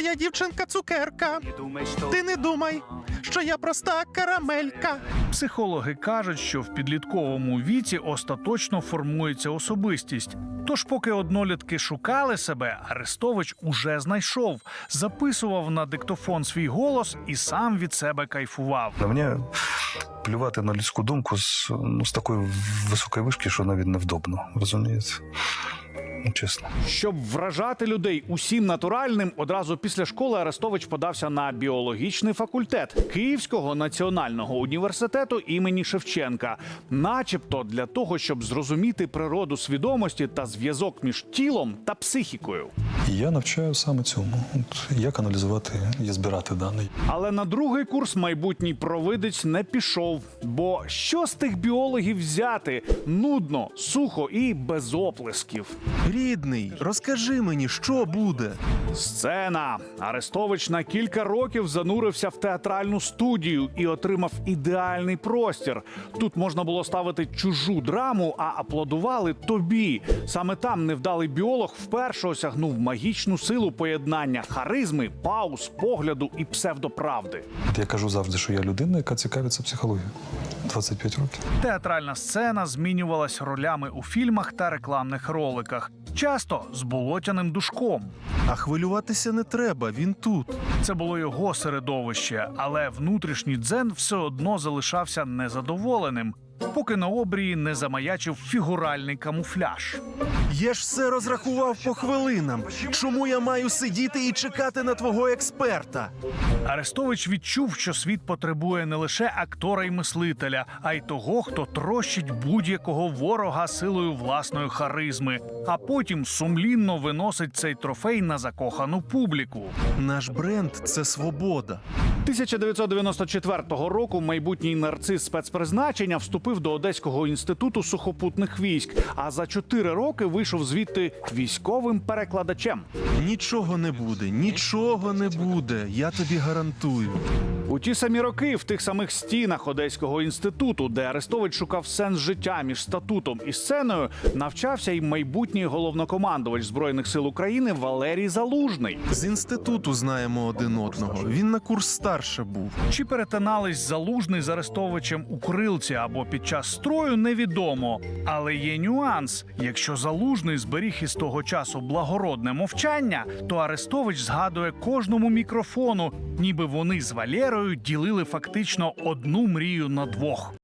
що я дівчинка цукерка. Ти не думай, що я проста карамелька. Психологи кажуть, що в підлітковому віці остаточно формується особистість. Тож, поки однолітки шукали себе, Арестович уже знайшов, записував на диктофон свій голос і сам від себе кайфував. На мені плювати на людську думку з, ну, з такої високої вишки, що навіть невдобно, розумієте? Ну, чесно. Щоб вражати людей усім натуральним, одразу після школи Арестович подався на біологічний факультет Київського національного університету імені Шевченка, начебто для того, щоб зрозуміти природу свідомості та зв'язок між тілом та психікою. І я навчаю саме цьому. От як аналізувати і збирати дані. Але на другий курс майбутній провидець не пішов. Бо що з тих біологів взяти? Нудно, сухо і без оплесків. Рідний, розкажи мені, що буде. Сцена. Арестович на кілька років занурився в театральну студію і отримав ідеальний простір. Тут можна було ставити чужу драму, а аплодували тобі. Саме там невдалий біолог вперше осягнув магічну силу поєднання харизми, пауз, погляду і псевдоправди. Я кажу завжди, що я людина, яка цікавиться психологією. 25 років. Театральна сцена змінювалась ролями у фільмах та рекламних роликах, часто з болотяним душком. А хвилюватися не треба, він тут. Це було його середовище, але внутрішній дзен все одно залишався незадоволеним, поки на обрії не замаячив фігуральний камуфляж. Я ж все розрахував по хвилинам. Чому я маю сидіти і чекати на твого експерта? Арестович відчув, що світ потребує не лише актора й мислителя, а й того, хто трощить будь-якого ворога силою власної харизми, а потім сумлінно виносить цей трофей на закохану публіку. Наш бренд це свобода. 1994 року майбутній нарцис спецпризначення вступив до Одеського інституту сухопутних військ, а за чотири роки вийшов звідти військовим перекладачем. Нічого не буде, нічого не буде. Я тобі гарантую. У ті самі роки в тих самих стінах Одеського інституту, де Арестович шукав сенс життя між статутом і сценою, навчався й майбутній головнокомандувач збройних сил України Валерій Залужний. З інституту знаємо один одного. Він на курс старше був. Чи перетинались залужний з Арестовичем у крилці або під час строю, невідомо. Але є нюанс: якщо залужний зберіг із того часу благородне мовчання, то Арестович згадує кожному мікрофону, ніби вони з Валєрою ділили фактично одну мрію на двох.